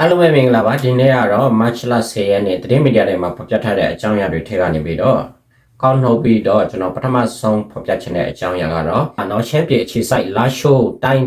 အားလုံးပဲမင်္ဂလာပါဒီနေ့ကတော့ March လ10ရက်နေ့သတင်းမီဒီယာတွေမှာဖော်ပြထားတဲ့အကြောင်းအရာတွေထည့်ကနေပြီးတော့ကောင်းနှုတ်ပြီးတော့ကျွန်တော်ပထမဆုံးဖော်ပြချင်တဲ့အကြောင်းအရာကတော့နော်ရှမ်းပြည်အခြေစိုက်လာရှိုးတိုင်း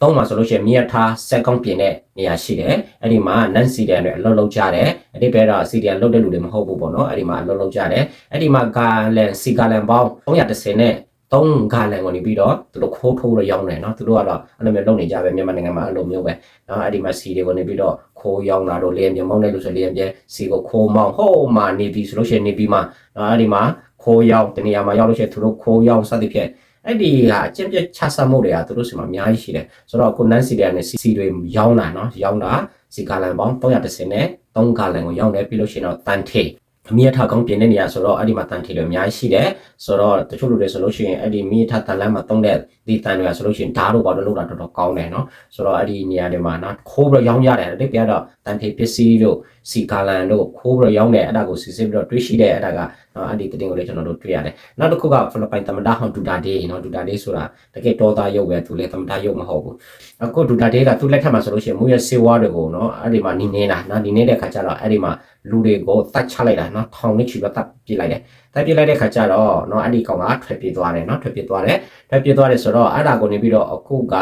သုံးမှာဆိုလို့ရှိရင်မြေထားစက်ကောင်းပြင်တဲ့နေရာရှိတယ်အဲ့ဒီမှာနန်စီဒန်တွေအလုပ်လုပ်ကြတယ်အဲ့ဒီဘက်တော့စီဒန်လုပ်တဲ့လူတွေမဟုတ်ဘူးပေါ့နော်အဲ့ဒီမှာအလုပ်လုပ်ကြတယ်အဲ့ဒီမှာဂါလန်စီဂါလန်ပေါင်း330နဲ့ သုံးဂါလန်ကိုနေပြီးတော့သူတို့ခိုးထိုးတော့ရောင်းတယ်နော်သူတို့ကတော့အဲ့လိုမျိုးလုပ်နေကြပဲမြန်မာနိုင်ငံမှာအဲ့လိုမျိုးပဲနော်အဲ့ဒီမှာစီတွေကိုနေပြီးတော့ခိုးရောင်းတာတို့လေရင်ပြမောင်းတယ်လို့ဆိုလေရင်ပြစီကိုခိုးမောင်းဟိုးမှာနေပြီးဆိုလို့ရှိရင်နေပြီးမှနော်အဲ့ဒီမှာခိုးရောင်းတနေရာမှာရောက်လို့ရှိရင်သူတို့ခိုးရောင်းစသဖြင့်အဲ့ဒီကအကျင့်ပြချဆတ်မှုတွေကသူတို့စီမှာအများကြီးရှိတယ်ဆိုတော့အခု Nancy တွေကလည်း CC တွေရောင်းတာနော်ရောင်းတာစီဂါလန်ပေါင်း330နဲ့3ဂါလန်ကိုရောင်းတယ်ပြီးလို့ရှိရင်တော့တန်ထေ အမြတ်ထားကောင်းပြင်တဲ့နေရာဆိုတော့အဲ့ဒီမှာတန်ထေတွေအများကြီးရှိတယ်ဆိုတော့တချို့လူတွေဆိုလို့ရှိရင်အဲ့ဒီမြတ်ထားတန်လမ်းမှာတုံးတဲ့ဒီတန်တွေကဆိုလို့ရှိရင်ဓာတ်တို့ဘာလို့လောက်တာတော်တော်ကောင်းတယ်နော်ဆိုတော့အဲ့ဒီနေရာတွေမှာနော်ခိုးပြီးတော့ရောင်းရတယ်တိတ်ပြတော့ တန်ဖေပစ္စည်းတို့စီကာလန်တို့ခိုးပြီးတော့ရောင်းတယ်အဲ့ဒါကိုစစ်စစ်ပြီးတော့တွေးရှိတယ်အဲ့ဒါကနော်အဲ့ဒီတင်ကိုလည်းကျွန်တော်တို့တွေ့ရတယ်နောက်တစ်ခုကဖိလစ်ပိုင်သမ္မတဟွန်ဒူတာဒေးနော်ဒူတာဒေးဆိုတာတကယ်တော်သားရုပ်ပဲသူလည်းသမ္မတရုပ်မဟုတ်ဘူးအခုဒူတာဒေးကသူ့လက်ထက်မှာဆိုလို့ရှိရင်မူရစေဝါတွေကိုနော်အဲ့ဒီမှာနင်းနေတာနော်နင်းနေတဲ့ခါကျတော့အဲ့ဒီမှာလူတွေကိုတတ်ချလိုက်တာနော်ထောင်နဲ့ချီပြီးတတ်ပြစ်လိုက်တယ်တတ်ပြစ်လိုက်တဲ့ခါကျတော့နော်အဲ့ဒီကောင်ကထွက်ပြေးသွားတယ်နော်ထွက်ပြေးသွားတယ်ထွက်ပြေးသွားတယ်ဆိုတော့အဲ့ဒါကိုနေပြီးတော့အခုက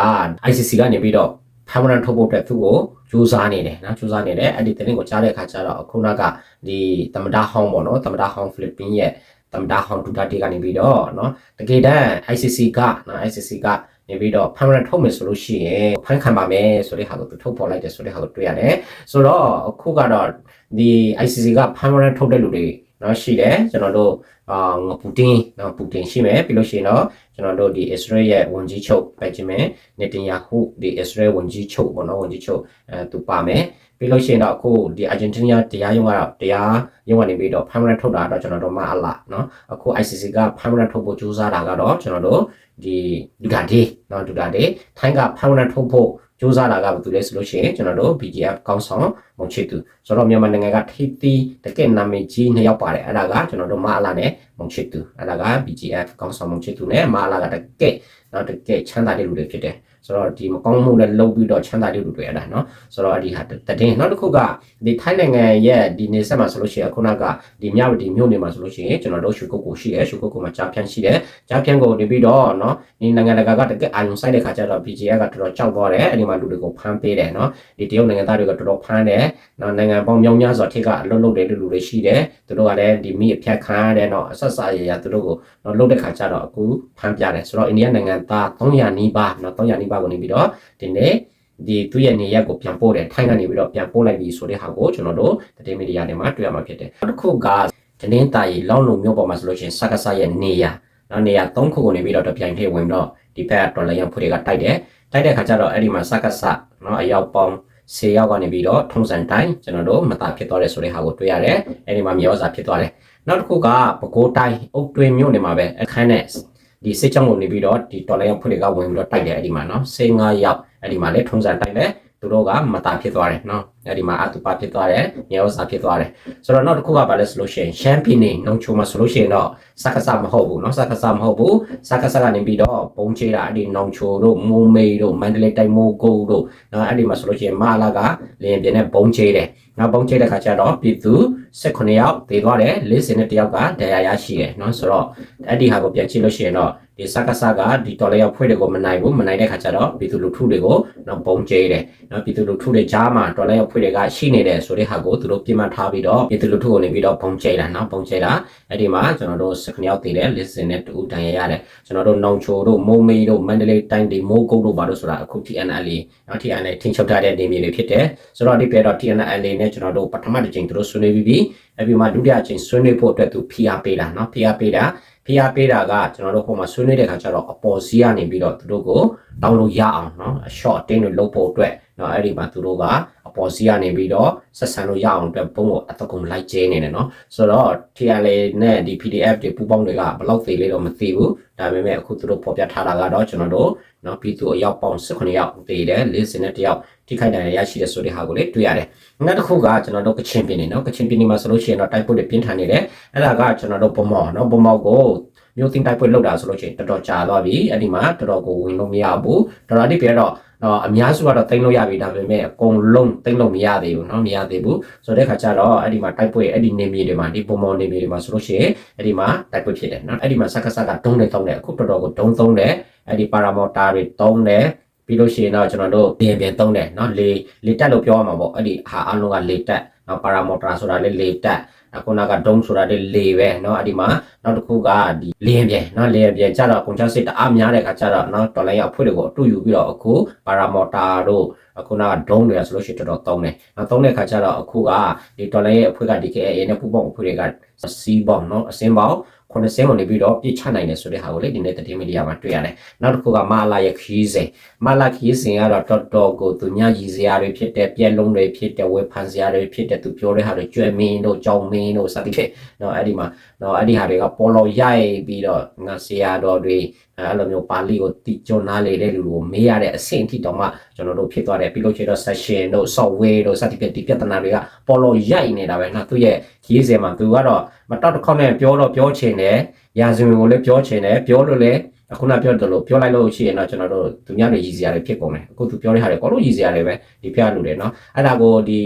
ICC ကနေပြီးတော့ permanent ထုတ်ဖို့အတွက်သူ့ကိုစူးစမ်းနေတယ်နော်စူးစမ်းနေတယ်အဲ့ဒီသတင်းကိုကြားတဲ့အခါကျတော့ခုနကဒီသမတာဟောင်းပေါ့နော်သမတာဟောင်းဖိလစ်ပင်းရဲ့သမတာဟောင်းဒူတာတေကနေပြီးတော့နော်တကယ်တမ်း ICC ကနော် ICC ကနေပြီးတော့ permanent ထုတ်မယ်ဆိုလို့ရှိရင်ဖန်ခံပါမယ်ဆိုတဲ့ဟာကိုသူထုတ်ပေါ်လိုက်တယ်ဆိုတဲ့ဟာကိုတွေ့ရတယ်ဆိုတော့အခုကတော့ဒီ ICC က permanent ထုတ်တဲ့လူတွေ နော်ရှိတယ်ကျွန်တော်တို့အာပူတင်နော်ပူတင်ရှိမယ်ပြီးလို့ရှိရင်တော့ကျွန်တော်တို့ဒီ Israel ရဲ့ဝန်ကြီးချုပ်ဘင်ဂျမင်နေတန်ယာဟုဒီ Israel ဝန်ကြီးချုပ်ပေါ့နော်ဝန်ကြီးချုပ်အဲသူပါမယ်ပြီးလို့ရှိရင်တော့အခုဒီ Argentina တရားရုံးကတော့တရားရုံးကနေပြီးတော့ permanent ထုတ်တာတော့ကျွန်တော်တို့မအလားနော်အခု ICC က permanent ထုတ်ဖို့ကြိုးစားတာကတော့ကျွန်တော်တို့ဒီဒူတာဒေးနော်ဒူတာဒေးထိုင်းက permanent ထုတ်ဖို့ စူးစမ်းတာကဘာလို့လဲဆိုလို့ရှိရင်ကျွန်တော်တို့ BGF ကောင်းဆောင်မုံချစ်သူဆိုတော့မြန်မာနိုင်ငံကထိတီးတကယ်နာမည်ကြီးနှစ်ယောက်ပါတယ်အဲ့ဒါကကျွန်တော်တို့မအလာနဲ့မုံချစ်သူအဲ့ဒါက BGF ကောင်းဆောင်မုံချစ်သူနဲ့မအလာကတကယ်နော်တကယ်ချမ်းသာတဲ့လူတွေဖြစ်တယ် ဆိုတော့ဒီမကောင်းမှုနဲ့လှုပ်ပြီးတော့ချမ်းသာတဲ့လူတွေအဲ့ဒါနော်ဆိုတော့ဒီဟာတည်င်းနောက်တစ်ခုကဒီထိုင်းနိုင်ငံရဲ့ဒီနေဆက်မှာဆိုလို့ရှိရင်ခုနကဒီမြဝတီမြို့နေမှာဆိုလို့ရှိရင်ကျွန်တော်တို့ရှုကုတ်ကိုရှိတယ်ရှုကုတ်ကိုမှာကြားဖြန့်ရှိတယ်ကြားဖြန့်ကိုနေပြီးတော့နော်ဒီနိုင်ငံတကာကတကယ်အာရုံစိုက်တဲ့ခါကျတော့ BGF ကတော်တော်ကြောက်သွားတယ်အဲ့ဒီမှာလူတွေကိုဖမ်းပေးတယ်နော်ဒီတရုတ်နိုင်ငံသားတွေကတော်တော်ဖမ်းတယ်နော်နိုင်ငံပေါင်းမြောက်များစွာထိကအလုပ်လုပ်တဲ့လူတွေရှိတယ်သူတို့ကလည်းဒီမိအဖြတ်ခံရတဲ့နော်အဆက်ဆက်ရရသူတို့ကိုနော်လုပ်တဲ့ခါကျတော့အခုဖမ်းပြတယ်ဆိုတော့အိန္ဒိယနိုင်ငံသား300နီးပါးနော်300နီးပါးကိုနေပြီးတော့ဒီနေ့ဒီသူ့ရဲ့နေရက်ကိုပြန်ပို့တယ်ထိုင်းကနေပြီးတော့ပြန်ပို့လိုက်ပြီဆိုတဲ့ဟာကိုကျွန်တော်တို့သတင်းမီဒီယာတွေမှာတွေ့ရမှာဖြစ်တယ်နောက်တစ်ခုကတင်းတာရီလောင်းလုံမျိုးပေါ်မှာဆိုလို့ရှိရင်စကားဆရဲ့နေရနော်နေရ3ခုကိုနေပြီးတော့တပြိုင်တည်းဝင်တော့ဒီဘက်ဒေါ်လာရန်ဖွေတွေကတိုက်တယ်တိုက်တဲ့ခါကျတော့အဲ့ဒီမှာစကားဆနော်အရောက်ပေါင်း10ရောက်ကနေပြီးတော့ထုံးစံတိုင်းကျွန်တော်တို့မတာဖြစ်သွားတယ်ဆိုတဲ့ဟာကိုတွေ့ရတယ်အဲ့ဒီမှာမြေဩဇာဖြစ်သွားတယ်နောက်တစ်ခုကပဲခူးတိုင်းအုတ်တွင်မြို့နေမှာပဲအခန်းနဲ့ ဒီစစ်ကြောင်းကိုနေပြီးတော့ဒီတော်လိုင်းဖွေတွေကဝင်ပြီးတော့တိုက်တယ်အဲ့ဒီမှာနော်15ရောက်အဲ့ဒီမှာလည်းထုံးစံတိုင်းလည်းသူတို့ကမတာဖြစ်သွားတယ်နော် အဲ့ဒီမှာအတူပါဖြစ်သွားတယ်မြေဩဇာဖြစ်သွားတယ်ဆိုတော့နောက်တစ်ခုကဘာလဲဆိုလို့ရှိရင်ရှမ်းပြည်နယ်နှုံချိုမှာဆိုလို့ရှိရင်တော့စက္ကစမဟုတ်ဘူးနော်စက္ကစမဟုတ်ဘူးစက္ကစကနေပြီးတော့ပုံချေတာအဲ့ဒီနှုံချိုတို့မိုးမေတို့မန္တလေးတိုင်းမိုးကုတ်တို့နော်အဲ့ဒီမှာဆိုလို့ရှိရင်မအလာကလင်းပြင်းနဲ့ပုံချေတယ်နောက်ပုံချေတဲ့ခါကျတော့ပြည်သူ18ယောက်တည်သွားတယ်40နဲ့တယောက်ကဒဏ်ရာရရှိတယ်နော်ဆိုတော့အဲ့ဒီဟာကိုပြန်ကြည့်လို့ရှိရင်တော့ဒီစက္ကစကဒီတော်လေးရောက်ဖွဲ့တွေကိုမနိုင်ဘူးမနိုင်တဲ့ခါကျတော့ပြည်သူလူထုတွေကိုတော့ပုံကျဲတယ်နော်ပြည်သူလူထုတွေကြားမှာတော်လေးရောက်ဖွဲ့တွေကရှိနေတယ်ဆိုတဲ့ဟာကိုသူတို့ပြင်မှတ်ထားပြီးတော့ပြည်သူလူထုကိုနေပြီးတော့ပုံကျဲတာနော်ပုံကျဲတာအဲ့ဒီမှာကျွန်တော်တို့စခဏရောက်တည်တယ်လစ်စင်နဲ့တူတန်ရရတယ်ကျွန်တော်တို့နောင်ချိုတို့မုံမေးတို့မန္တလေးတိုင်းဒီမိုးကုတ်တို့ဘာလို့ဆိုတာအခု TNL နော် TNL ထင်းချုပ်ထားတဲ့နေမြေတွေဖြစ်တယ်ဆိုတော့ဒီပြတော့ TNL နဲ့ကျွန်တော်တို့ပထမတစ်ချိန်သူတို့ဆွေးနွေးပြီးပြီအဲ့ဒီမှာဒုတိယချိန်ဆွေးနွေးဖို့အတွက်သူဖိအားပေးတာနော်ဖိအားပေးတာဖိအားပေးတာကကျွန်တော်တို့ဟိုမှာဆွေးနွေးတဲ့ခါကျတော့အပေါ်စီးကနေပြီးတော့သူတို့ကိုတောင်းလို့ရအောင်နော် short တင်းလို့လုပ်ဖို့အတွက် နော်အဲ့ဒီမှာသူတို့ကအပေါ်စီးကနေပြီးတော့ဆက်ဆံလို့ရအောင်အတွက်ပုံကိုအတကုံလိုက်ကျဲနေတယ်နော်ဆိုတော့ TLA နဲ့ဒီ PDF တွေပူပေါင်းတွေကဘယ်လောက်သေးလဲတော့မသိဘူးဒါပေမဲ့အခုသူတို့ဖော်ပြထားတာကတော့ကျွန်တော်တို့နော်ပြည်သူအယောက်ပေါင်း18ယောက်သေးတယ်40နဲ့တယောက်ထိခိုက်ဒဏ်ရာရရှိတဲ့ဆိုတဲ့ဟာကိုလည်းတွေ့ရတယ်နောက်တစ်ခုကကျွန်တော်တို့ကချင်ပြည်နယ်နော်ကချင်ပြည်နယ်မှာဆိုလို့ရှိရင်တော့တိုက်ပွဲတွေပြင်းထန်နေတယ်အဲ့ဒါကကျွန်တော်တို့ဗမော်နော်ဗမော်ကိုမျိုးသိမ်းတိုက်ပွဲလောက်တာဆိုလို့ရှိရင်တော်တော်ကြာသွားပြီအဲ့ဒီမှာတော်တော်ကိုဝင်လို့မရဘူးတော်တော်အတိပြတော့ နော်အများစုကတော့တိမ့်လို့ရပြီဒါပေမဲ့အကုန်လုံးတိမ့်လို့မရသေးဘူးနော်မရသေးဘူးဆိုတဲ့ခါကျတော့အဲ့ဒီမှာတိုက်ပွဲအဲ့ဒီနေမြေတွေမှာဒီပုံမောနေမြေတွေမှာဆိုလို့ရှိရင်အဲ့ဒီမှာတိုက်ပွဲဖြစ်တယ်နော်အဲ့ဒီမှာစက္ကစကဒုံးနဲ့တုံးတယ်အခုတော်တော်ကိုဒုံးသုံးတယ်အဲ့ဒီပါရာမော်တာတွေတုံးတယ်ပြီးလို့ရှိရင်တော့ကျွန်တော်တို့ပြင်ပြင်သုံးတယ်နော်လေလေတက်လို့ပြောရမှာပေါ့အဲ့ဒီဟာအလုံးကလေတက်နော်ပါရာမော်တာဆိုတာလေလေတက် ခုနကဒုံးဆိုတာလေလေပဲเนาะအဲ့ဒီမှာနောက်တစ်ခုကဒီလင်းပြန်เนาะလင်းပြန်ကြတော့ကုန်ချစစ်တအားများတဲ့ခါကျတော့เนาะတော်လိုင်းရအဖွဲ့တွေကိုအတူယူပြီးတော့အခုပါရာမော်တာတို့အခုနကဒုံးတွေဆိုလို့ရှိရင်တော်တော်သုံးတယ်။နောက်သုံးတဲ့ခါကျတော့အခုကဒီတော်လိုင်းရဲ့အဖွဲ့က DKA နဲ့ပူပေါင်းအဖွဲ့တွေကစီးပေါင်းเนาะအစင်းပေါင်း 80ကိုနေပြီးတော့ပြစ်ချနိုင်တယ်ဆိုတဲ့ဟာကိုလေဒီနေ့တတိမီဒီယာမှာတွေ့ရတယ်နောက်တစ်ခုကမာလာရဲ့ခီးစင်မာလာခီးစင်ကတော့တော်တော်ကိုသူညကြီးစရာတွေဖြစ်တဲ့ပြက်လုံးတွေဖြစ်တဲ့ဝေဖန်စရာတွေဖြစ်တဲ့သူပြောတဲ့ဟာတွေကျွဲမင်းတို့ကြောင်မင်းတို့စသဖြင့်နော်အဲ့ဒီမှာနော်အဲ့ဒီဟာတွေကပေါ်လောရိုက်ပြီးတော့ငါစရာတော်တွေအဲ့လိုမျိုးပါဠိကိုတိကျွမ်းနားလေတဲ့လူကိုမေးရတဲ့အဆင့်အထိတောင်မှကျွန်တော်တို့ဖြစ်သွားတယ်ပြီးလို့ရှိရင်တော့ session တို့ software တို့စသဖြင့်ဒီပြဿနာတွေကပေါ်လို့ရိုက်နေတာပဲနော်သူရဲ့ရေးစင်မှာသူကတော့မတောက်တစ်ခေါက်နဲ့ပြောတော့ပြောချင်တယ်ရာဇဝင်ကိုလည်းပြောချင်တယ်ပြောလို့လည်းအခုနပြောတယ်လို့ပြောလိုက်လို့ရှိရင်တော့ကျွန်တော်တို့သူများတွေရည်စရာတွေဖြစ်ကုန်တယ်အခုသူပြောတဲ့ဟာတွေကောလို့ရည်စရာတွေပဲဒီပြလူတွေနော်အဲ့ဒါကိုဒီ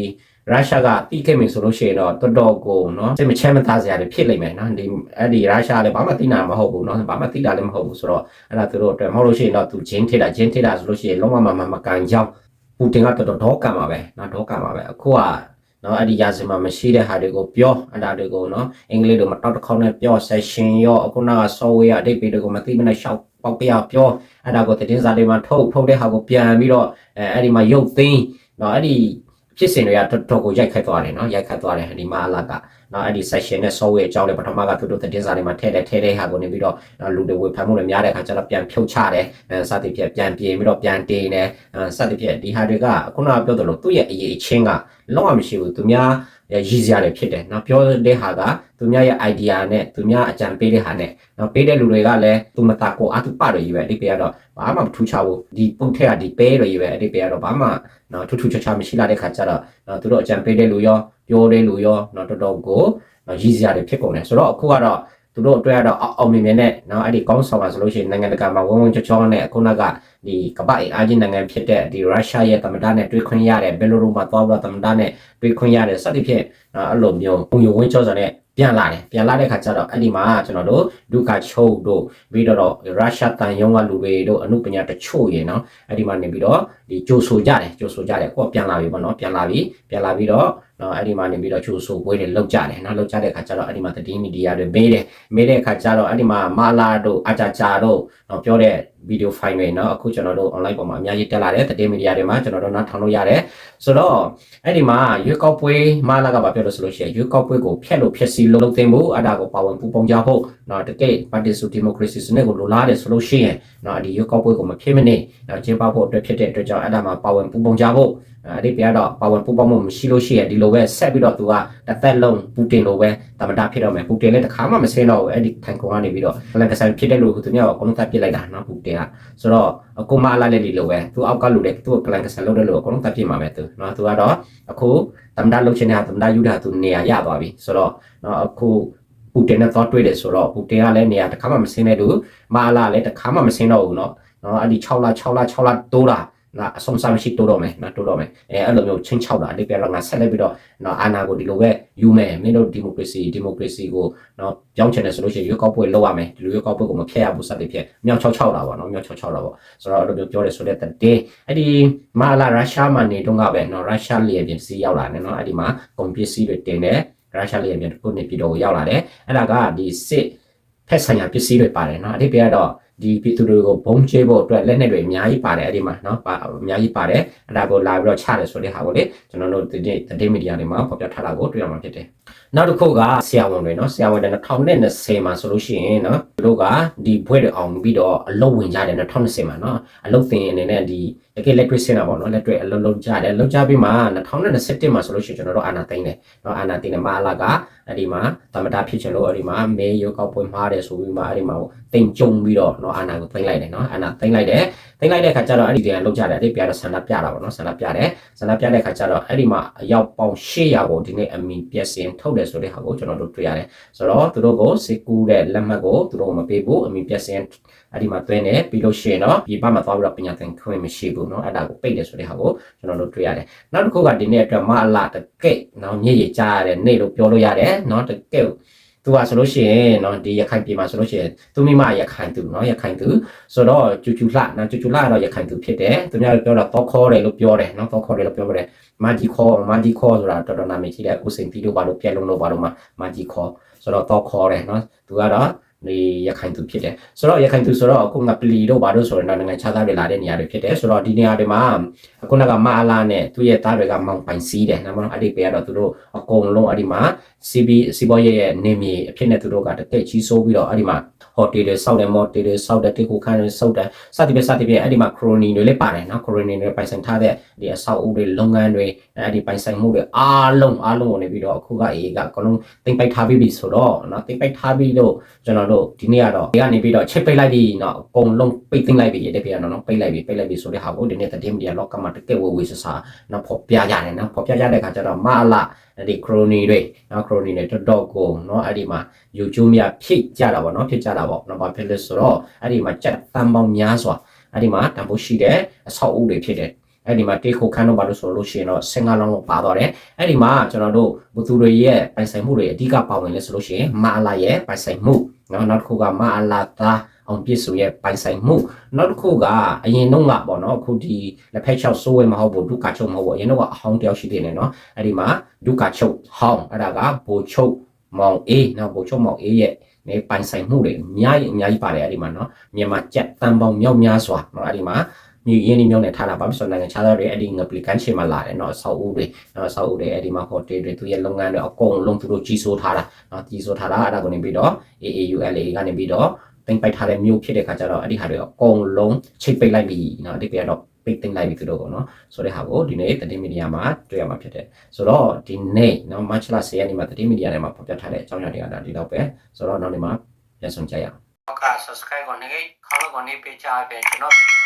ရုရှားကတိခဲ့မယ်ဆိုလို့ရှိရင်တော့တော်တော်ကိုနော်စိတ်မချမ်းမသာစရာတွေဖြစ်လိမ့်မယ်နော်ဒီအဲ့ဒီရုရှားလည်းဘာမှသိနိုင်မှာမဟုတ်ဘူးနော်ဘာမှသိတာလည်းမဟုတ်ဘူးဆိုတော့အဲ့ဒါသူတို့အတွက်မဟုတ်လို့ရှိရင်တော့သူဂျင်းထိတာဂျင်းထိတာဆိုလို့ရှိရင်လုံးဝမမမကန်ကြောင်းပူတင်ကတော်တော်ဒေါကံပါပဲနော်ဒေါကံပါပဲအခုကနော်အဲ့ဒီရာဇဝင်မှာမရှိတဲ့ဟာတွေကိုပြောအဲ့ဒါတွေကိုနော်အင်္ဂလိပ်လိုမတောက်တစ်ခေါက်နဲ့ပြော session ရောအခုနောက်က software အတိတ်ပေတွေကိုမသိမနဲ့ရှောက်ပေါက်ပြပြောအဲ့ဒါကိုသတင်းစာတွေမှာထုတ်ဖုတ်တဲ့ဟာကိုပြန်ပြီးတော့အဲအဲ့ဒီမှာရုပ်သိမ်းနော်အဲ့ဒီ ဖြစ်စဉ်တွေကတော်တော်ကိုရိုက်ခတ်သွားတယ်နော်ရိုက်ခတ်သွားတယ်ဒီမှာအလာကနော်အဲ့ဒီ session နဲ့ software အကြောင်းလည်းပထမကသူတို့သတင်းစာတွေမှာထည့်တယ်ထည့်တဲ့ဟာကိုနေပြီးတော့လူတွေဝေဖန်မှုတွေများတဲ့အခါကျတော့ပြန်ဖြုတ်ချတယ်အဲစသည်ဖြင့်ပြန်ပြင်ပြီးတော့ပြန်တင်တယ်စသည်ဖြင့်ဒီဟာတွေကခုနကပြောသလိုသူ့ရဲ့အရေးအချင်းကလုံးဝမရှိဘူးသူများ ရည်စရာတွေဖြစ်တယ်နော်ပြောတဲ့ဟာကသူများရဲ့ idea နဲ့သူများအကြံပေးတဲ့ဟာနဲ့နော်ပေးတဲ့လူတွေကလည်းသူမတာကိုအတူပါတွေကြီးပဲအတိပေကတော့ဘာမှမထူးခြားဘူးဒီပုတ်ထက်ကဒီပဲတွေကြီးပဲအတိပေကတော့ဘာမှနော်ထူးထူးခြားခြားမရှိလာတဲ့ခါကျတော့နော်သူတို့အကြံပေးတဲ့လူရောပြောတဲ့လူရောနော်တော်တော်ကိုနော်ရည်စရာတွေဖြစ်ကုန်တယ်ဆိုတော့အခုကတော့ သူတို့အတွက်ကတော့အောင်မြင်မြင်နဲ့နော်အဲ့ဒီကောင်းဆောင်လာဆိုလို့ရှိရင်နိုင်ငံတကာမှာဝုန်းဝုန်းချောချောနဲ့အခုနကဒီကမ္ဘာ့အင်အားကြီးနိုင်ငံဖြစ်တဲ့ဒီရုရှားရဲ့သမ္မတနဲ့တွေ့ခွင့်ရတယ်ဘယ်လိုလိုမှာသွားပြီးတော့သမ္မတနဲ့တွေ့ခွင့်ရတယ်စသဖြင့်အဲ့လိုမျိုးပုံရဝင်းချောစွာနဲ့ပြန်လာတယ်ပြန်လာတဲ့ခါကျတော့အဲ့ဒီမှာကျွန်တော်တို့ဒုက္ခချုပ်တို့ပြီးတော့ရုရှားတန်ယုံကလူတွေတို့အမှုပညာတချို့ရေနော်အဲ့ဒီမှာနေပြီးတော့ ဒီကြိုဆိုကြတယ်ကြိုဆိုကြတယ်ကိုကပြန်လာပြီပေါ့နော်ပြန်လာပြီပြန်လာပြီးတော့နော်အဲ့ဒီမှာနေပြီးတော့ကြိုဆိုပွဲတွေလုပ်ကြတယ်နော်လုပ်ကြတဲ့ခါကျတော့အဲ့ဒီမှာသတင်းမီဒီယာတွေမေးတယ်မေးတဲ့ခါကျတော့အဲ့ဒီမှာမာလာတို့အချာချာတို့နော်ပြောတဲ့ဗီဒီယိုဖိုင်တွေနော်အခုကျွန်တော်တို့ online ပေါ်မှာအများကြီးတက်လာတယ်သတင်းမီဒီယာတွေမှာကျွန်တော်တို့နားထောင်လို့ရတယ်ဆိုတော့အဲ့ဒီမှာရွေးကောက်ပွဲမာလာကပြောလို့ဆိုလို့ရှိရင်ရွေးကောက်ပွဲကိုဖျက်လို့ဖျက်စီလို့လုပ်သိမ်းဖို့အတာကိုပါဝင်ပူပေါင်းကြဖို့နော်တကယ် partisan democracy စနစ်ကိုလိုလားတယ်ဆိုလို့ရှိရင်နော်ဒီရွေးကောက်ပွဲကိုမဖြစ်မနေနော်ကျင်းပဖို့အတွက်ဖြစ်တဲ့အတွက်ကြောင့်ကျွန်တော်အဲ့ဒါမှာပါဝင်ပူပုံကြဖို့အတိပြရတော့ပါဝင်ပူပေါင်းမှုမရှိလို့ရှိရဒီလိုပဲဆက်ပြီးတော့သူကတစ်သက်လုံးပူတင်လိုပဲတမတာဖြစ်တော့မယ်ပူတင်လည်းတစ်ခါမှမဆင်းတော့ဘူးအဲ့ဒီထိုင်ကုန်ကနေပြီးတော့လန်ကဆိုင်ဖြစ်တဲ့လူကသူမျိုးကအကုန်လုံးသတ်ပစ်လိုက်တာနော်ပူတင်ကဆိုတော့အခုမှအလားလေးလိုပဲသူအောက်ကလူတွေသူကလန်ကဆိုင်လုပ်တဲ့လူကအကုန်လုံးသတ်ပစ်မှာပဲသူနော်သူကတော့အခုတမတာလုပ်ချင်တဲ့တမတာယူတာသူနေရာရသွားပြီဆိုတော့နော်အခုပူတင်နဲ့သွားတွေ့တယ်ဆိုတော့ပူတင်ကလည်းနေရာတစ်ခါမှမဆင်းတဲ့လူမအလားလည်းတစ်ခါမှမဆင်းတော့ဘူးနော်နော်အဲ့ဒီ6လ6လ6လတိုးတာ နော်အဆုံးစားမရှိတိုးတော့မယ်နော်တိုးတော့မယ်အဲအဲ့လိုမျိုးချင်းချောက်တာလေးပြတော့ငါဆက်လိုက်ပြီးတော့နော်အာနာကိုဒီလိုပဲယူမယ်မင်းတို့ဒီမိုကရေစီဒီမိုကရေစီကိုနော်ပြောင်းချင်တယ်ဆိုလို့ရှိရင်ရွေးကောက်ပွဲလုပ်ရမယ်ဒီလိုရွေးကောက်ပွဲကိုမဖျက်ရဘူးစသဖြင့်မြောက်ချောက်ချောက်တာပေါ့နော်မြောက်ချောက်ချောက်တာပေါ့ဆိုတော့အဲ့လိုမျိုးပြောတယ်ဆိုတဲ့တဲ့အဲ့ဒီမာလာရုရှားမှာနေတော့ကပဲနော်ရုရှားလျက်ပြင်စီးရောက်လာတယ်နော်အဲ့ဒီမှာကွန်ပစ္စည်းတွေတင်တယ်ရုရှားလျက်ပြင်တစ်ခုနေပြည်တော်ကိုရောက်လာတယ်အဲ့ဒါကဒီစစ်ဖက်ဆိုင်ရာပစ္စည်းတွေပါတယ်နော်အဲ့ဒီပြကတော့ ဒီပြည်သူတွေကိုဘုံချေဖို့အတွက်လက်နက်တွေအများကြီးပါတယ်အဲ့ဒီမှာเนาะပါအများကြီးပါတယ်အဲ့ဒါကိုလာပြီးတော့ချတယ်ဆိုတဲ့ဟာကိုလေကျွန်တော်တို့ဒီဒီမီဒီယာတွေမှာဖော်ပြထားတာကိုတွေ့ရမှာဖြစ်တယ် နောက်တစ်ခုကဆရာဝန်တွေเนาะဆရာဝန်တွေ2020မှာဆိုလို့ရှိရင်เนาะသူတို့ကဒီဘွဲတွေအောင်ပြီးတော့အလုပ်ဝင်ကြတယ်2020မှာเนาะအလုပ်သင်အနေနဲ့ဒီတကယ်လက်တွေ့ဆင်းတာပေါ့เนาะလက်တွေ့အလုပ်လုပ်ကြတယ်လုပ်ကြပြီးမှ2021မှာဆိုလို့ရှိရင်ကျွန်တော်တို့အာနာသိန်းတယ်เนาะအာနာသိန်းတယ်မအလာကအဲ့ဒီမှာသမတာဖြစ်ချင်လို့အဲ့ဒီမှာမေရုပ်ကောက်ပွဲမှားတယ်ဆိုပြီးမှအဲ့ဒီမှာတင်ကြုံပြီးတော့เนาะအာနာကိုသိမ်းလိုက်တယ်เนาะအာနာသိမ်းလိုက်တယ် သိမ့်လိုက်တဲ့ခါကျတော့အဲ့ဒီတွေကလောက်ကြတယ်အဲ့ဒီပြတော့ဆန္ဒပြတာပေါ့နော်ဆန္ဒပြတယ်ဆန္ဒပြတဲ့ခါကျတော့အဲ့ဒီမှာအရောက်ပေါင်း800ကိုဒီနေ့အမီပြက်စင်ထုတ်တယ်ဆိုတဲ့ဟာကိုကျွန်တော်တို့တွေ့ရတယ်ဆိုတော့သူတို့ကိုစေကူတဲ့လက်မှတ်ကိုသူတို့မပေးဘူးအမီပြက်စင်အဲ့ဒီမှာတွင်းတယ်ပြီးလို့ရှိရင်တော့ဒီဘက်မှာသွားပြီးတော့ပညာသင်ခွင့်မရှိဘူးเนาะအဲ့ဒါကိုပိတ်တယ်ဆိုတဲ့ဟာကိုကျွန်တော်တို့တွေ့ရတယ်နောက်တစ်ခုကဒီနေ့အတွက်မအလာတကယ့်เนาะညစ်ရကြားရတဲ့နေ့လို့ပြောလို့ရတယ်เนาะတကယ့် သူကဆိုလို့ရှိရင်เนาะဒီရခိုင်ပြည်မှာဆိုလို့ရှိရင်သူမိမရခိုင်သူเนาะရခိုင်သူဆိုတော့ကျူကျူလှเนาะကျူကျူလှကတော့ရခိုင်သူဖြစ်တယ်သူများပြောတော့တော့ခေါ်တယ်လို့ပြောတယ်เนาะတော့ခေါ်တယ်လို့ပြောပါတယ်မာဂျီခေါ်မာဂျီခေါ်ဆိုတာတော်တော်နာမည်ကြီးတဲ့အခုစိန်တီတို့ဘာလို့ပြက်လုံးလို့ဘာလို့မှမာဂျီခေါ်ဆိုတော့တော့ခေါ်တယ်เนาะသူကတော့ ဒီရခိုင်သူဖြစ်တယ်ဆိုတော့ရခိုင်သူဆိုတော့အခုငါပလီတို့ဘာလို့ဆိုရင်တော့နိုင်ငံခြားသားတွေလာတဲ့နေရာတွေဖြစ်တယ်ဆိုတော့ဒီနေရာတွေမှာအခုနကမအလာနဲ့သူ့ရဲ့သားတွေကမောင်ပိုင်စီးတယ်နော်မနော်အဲ့ဒီပေကတော့သူတို့အကုန်လုံးအဲ့ဒီမှာ CB စီဘောရဲ့ရဲ့နေမြေအဖြစ်နဲ့သူတို့ကတကက်ကြီးစိုးပြီးတော့အဲ့ဒီမှာဟိုတယ်တွေစောက်တယ်မော်တယ်တွေစောက်တယ်တေကိုခန်းတွေစောက်တယ်စသည်ဖြင့်စသည်ဖြင့်အဲ့ဒီမှာခရိုနီတွေလည်းပါတယ်နော်ခရိုနီတွေပိုင်ဆိုင်ထားတဲ့ဒီအဆောက်အဦတွေလုပ်ငန်းတွေအဲ့ဒီပိုင်ဆိုင်မှုတွေအားလုံးအားလုံးကိုနေပြီးတော့အခုကအေးကအကုန်လုံးတင်ပိုက်ထားပြီးပြီဆိုတော့နော်တင်ပိုက်ထားပြီးလို့ကျွန်တော်တို့ဒီနေ့ကတော့ဒီကနေပြီးတော့ချိတ်ပိတ်လိုက်ပြီနော်အကုန်လုံးပိတ်သိမ်းလိုက်ပြီတဲ့ပြရနော်ပိတ်လိုက်ပြီပိတ်လိုက်ပြီဆိုတဲ့ဟာကိုဒီနေ့သတင်းမီဒီယာလောကမှာတကယ်ဝေဝေဆဆာနော်ဖော်ပြကြတယ်နော်ဖော်ပြကြတဲ့အခါကျတော့မအလာအဲ့ဒီခရိုနီတွေနော်ခရိုနီတွေတော်တော်ကိုနော်အဲ့ဒီမှာ YouTube မြဖြစ်ကြတာပေါ့နော်ဖြစ်ကြတာပေါ့နော်ဘာဖြစ်လဲဆိုတော့အဲ့ဒီမှာကြက်တန်ပေါင်းများစွာအဲ့ဒီမှာတန်ဖိုးရှိတဲ့အဆောက်အဦတွေဖြစ်တယ်အဲ့ဒီမှာတေခုခန်းတော့ဘာလို့ဆိုလို့ရှိရင်တော့စင်ကာလောင်းလို့ပါတော့တယ်အဲ့ဒီမှာကျွန်တော်တို့ဘသူတွေရဲ့ပိုင်ဆိုင်မှုတွေအဓိကပါဝင်လဲဆိုလို့ရှိရင်မာလာရဲ့ပိုင်ဆိုင်မှု နော်နောက်တစ်ခုကမာလာသားအောင်ပြည့်စုံရဲ့ပိုင်ဆိုင်မှုနောက်တစ်ခုကအရင်တော့ကပေါ့နော်အခုဒီလက်ဖက်ချောက်စိုးဝဲမဟုတ်ဘူးဒုက္ခချုပ်မဟုတ်ဘူးအရင်တော့ကအဟောင်းတယောက်ရှိသေးတယ်နော်အဲ့ဒီမှာဒုက္ခချုပ်ဟောင်းအဲ့ဒါကဘိုချုပ်မောင်အေးနော်ဘိုချုပ်မောင်အေးရဲ့နေပိုင်ဆိုင်မှုတွေအများကြီးအများကြီးပါတယ်အဲ့ဒီမှာနော်မြန်မာကြက်တန်ပေါင်းမြောက်များစွာနော်အဲ့ဒီမှာ မြေရင်းနှီးမြှုပ်နှံထားတာပါဆိုတော့နိုင်ငံခြားသားတွေအဲ့ဒီငပလီကန်ချေမှာလာတယ်နော်ဆောက်ဦးတွေနော်ဆောက်ဦးတွေအဲ့ဒီမှာဟိုတယ်တွေသူရဲ့လုပ်ငန်းတွေအကုန်လုံးသူတို့ကြီးစိုးထားတာနော်ကြီးစိုးထားတာအဲ့ဒါကိုနေပြီးတော့ AAULA ကနေပြီးတော့တင်ပိုက်ထားတဲ့မြို့ဖြစ်တဲ့ခါကျတော့အဲ့ဒီဟာတွေအကုန်လုံးချိတ်ပိတ်လိုက်ပြီနော်အတိတ်ကတော့ပိတ်သိမ်းလိုက်ပြီသူတို့ပေါ့နော်ဆိုတဲ့ဟာကိုဒီနေ့သတင်းမီဒီယာမှာတွေ့ရမှာဖြစ်တယ်ဆိုတော့ဒီနေ့နော် March လ10ရက်နေ့မှာသတင်းမီဒီယာထဲမှာဖော်ပြထားတဲ့အကြောင်းအရာတွေကဒါဒီတော့ပဲဆိုတော့နောက်နေ့မှာပြန်ဆောင်ကြရအောင်ဟုတ်ကဲ့ subscribe ကိုနေခေါင်းကိုနေပေးချပေးကျွန်တော်ဗီဒီယို